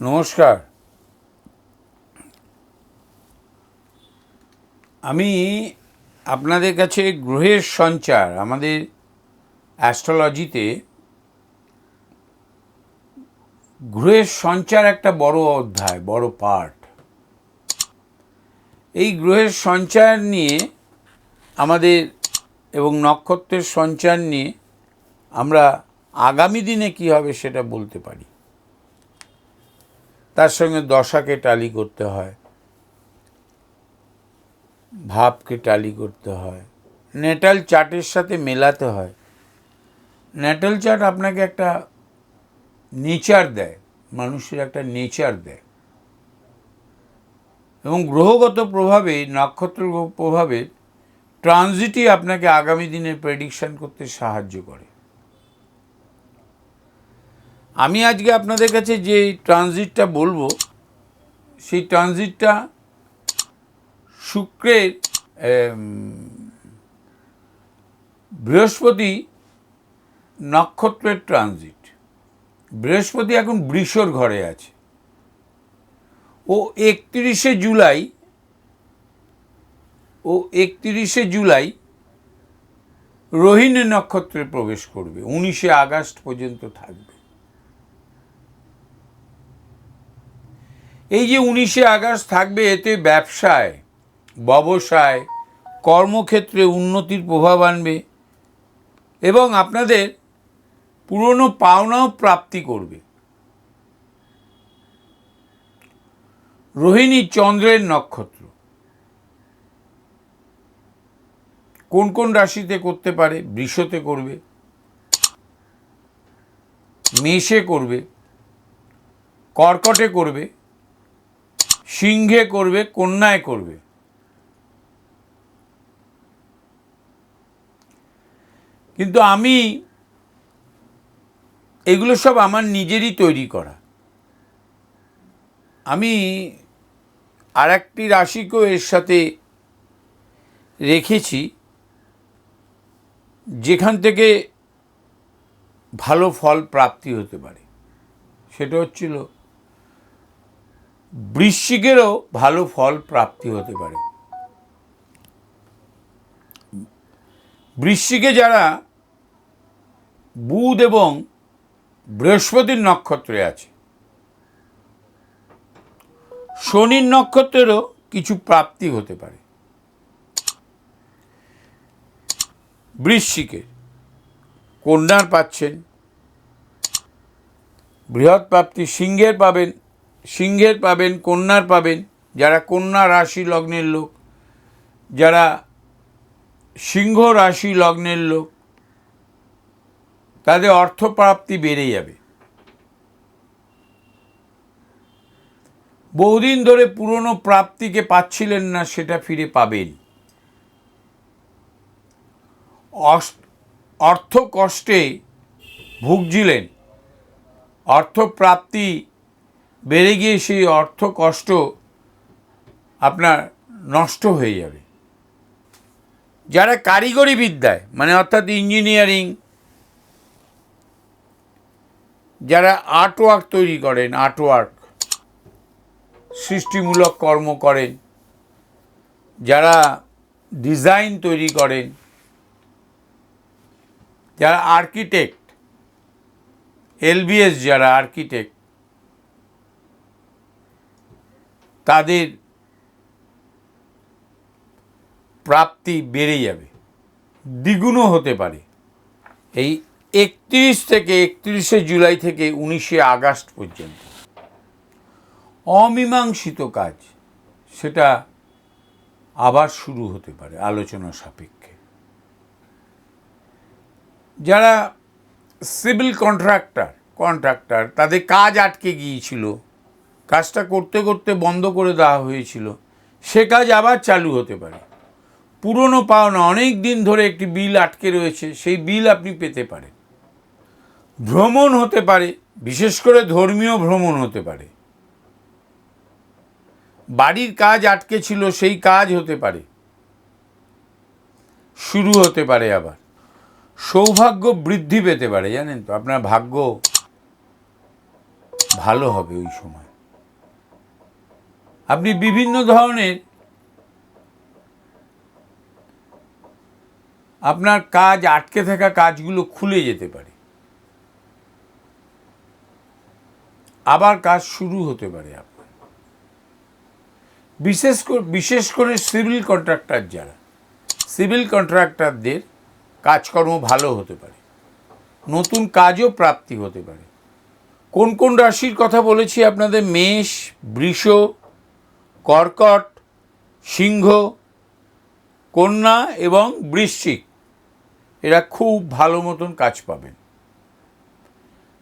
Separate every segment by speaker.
Speaker 1: নমস্কার। আমি আপনাদের কাছে গ্রহের সঞ্চার, আমাদের অ্যাস্ট্রোলজিতে গ্রহের সঞ্চার একটা বড় অধ্যায়, বড় পার্ট এই গ্রহের সঞ্চার নিয়ে আমাদের এবং নক্ষত্রের সঞ্চার নিয়ে আমরা আগামী দিনে কী হবে সেটা বলতে পারি। তার সঙ্গে দশাকে টালি করতে হয়, ভাবকে টালি করতে হয়, নেটাল চার্টের সাথে মেলাতে হয়। নেটাল চার্ট আপনাকে একটা নেচার দেয়, মানুষের একটা নেচার দেয়। এবং গ্রহগত প্রভাবে, নক্ষত্র প্রভাবে ট্রানজিটই আপনাকে আগামী দিনের প্রেডিকশান করতে সাহায্য করে। আমি আজকে আপনাদের কাছে যে ট্রানজিটটা বলব, সেই ট্রানজিটটা শুক্রের বৃহস্পতি নক্ষত্রের ট্রানজিট। বৃহস্পতি এখন বৃষর ঘরে আছে। ও একত্রিশে জুলাই, ও একত্রিশে জুলাই রোহিণী নক্ষত্রে প্রবেশ করবে, উনিশে আগস্ট পর্যন্ত থাকবে। এই যে উনিশে আগস্ট থাকবে, এতে ব্যবসায় ব্যবসায়, কর্মক্ষেত্রে উন্নতির প্রভাব আনবে এবং আপনাদের পুরনো পাওনাও প্রাপ্তি করবে। রোহিণী চন্দ্রের নক্ষত্র। কোন কোন রাশিতে করতে পারে? বৃষতে করবে। মেষে করবে। কর্কটে করবে। সিংহে করবে। কন্যায় করবে। কিন্তু আমি এগুলো সব আমার নিজেরই তৈরি করা। আমি আর একটি রাশিকেও এর সাথে রেখেছি, যেখান থেকে ভালো ফল প্রাপ্তি হতে পারে। সেটা হচ্ছিল বৃশ্চিকেরও ভালো ফল প্রাপ্তি হতে পারে। বৃশ্চিকে যারা বুধ এবং বৃহস্পতির নক্ষত্রে আছে শনির নক্ষত্রেরও কিছু প্রাপ্তি হতে পারে। বৃশ্চিকের কন্যার পাচ্ছেন। বৃহৎ প্রাপ্তি সিংহের পাবেন সিংহের পাবেন, কন্যার পাবেন। যারা কন্যা রাশি লগ্নের লোক, যারা সিংহ রাশি লগ্নের লোক, তাদের অর্থপ্রাপ্তি বেড়ে যাবে। বহুদিন ধরে পুরনো প্রাপ্তিকে পাচ্ছিলেন না, সেটা ফিরে পাবেন। অর্থ কষ্টে ভুগছিলেন। অর্থপ্রাপ্তি বেড়ে গিয়ে সেই অর্থ কষ্ট আপনার নষ্ট হয়ে যাবে। যারা কারিগরি বিদ্যায় মানে অর্থাৎ ইঞ্জিনিয়ারিং, যারা আর্টওয়ার্ক তৈরি করেন, আর্টওয়ার্ক সৃষ্টিমূলক কর্ম করেন যারা ডিজাইন তৈরি করেন যারা আর্কিটেক্ট, এলবিএস যারা আর্কিটেক্ট, তাদের প্রাপ্তি বেড়ে যাবে, দ্বিগুণও হতে পারে। এই একত্রিশ থেকে একত্রিশে জুলাই থেকে উনিশে আগস্ট পর্যন্ত। অমীমাংসিত কাজ, সেটা আবার শুরু হতে পারে আলোচনা সাপেক্ষে। যারা সিভিল কন্ট্রাক্টর কন্ট্রাক্টর, তাদের কাজ আটকে গিয়েছিল। কাজটা করতে করতে বন্ধ করে দেওয়া হয়েছিল। সে কাজ আবার চালু হতে পারে। পুরনো পাওনা অনেক দিন ধরে একটি বিল আটকে রয়েছে, সেই বিল আপনি পেতে পারেন। ভ্রমণ হতে পারে, বিশেষ করে ধর্মীয় ভ্রমণ হতে পারে। বাড়ির কাজ আটকে ছিল, সেই কাজ হতে পারে। শুরু হতে পারে আবার। সৌভাগ্য বৃদ্ধি পেতে পারে, জানেন তো? আপনার ভাগ্য ভালো হবে ওই সময়। আপনি বিভিন্ন ধরনের আপনার কাজ, আটকে থাকা কাজগুলো খুলে যেতে পারে। আবার কাজ শুরু হতে পারে আপনার বিশেষ বিশেষ করে সিভিল কন্ট্রাক্টর যারা সিভিল কন্ট্রাক্টরদের কাজকর্ম ভালো হতে পারে, নতুন কাজও প্রাপ্তি হতে পারে। কোন কোন রাশির কথা বলেছি আপনাদের? মেষ, বৃষ, কর্কট, সিংহ, কন্যা এবং বৃশ্চিক, এরা খুব ভালো মতন কাজ পাবেন।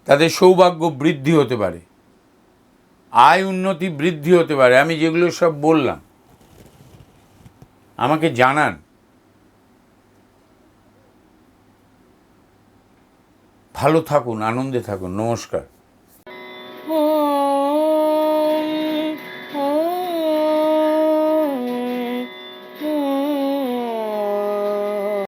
Speaker 1: তাদের সৌভাগ্য বৃদ্ধি হতে পারে। আয় উন্নতি বৃদ্ধি হতে পারে, আমি যেগুলো সব বললাম। আমাকে জানান। ভালো থাকুন, আনন্দে থাকুন, নমস্কার।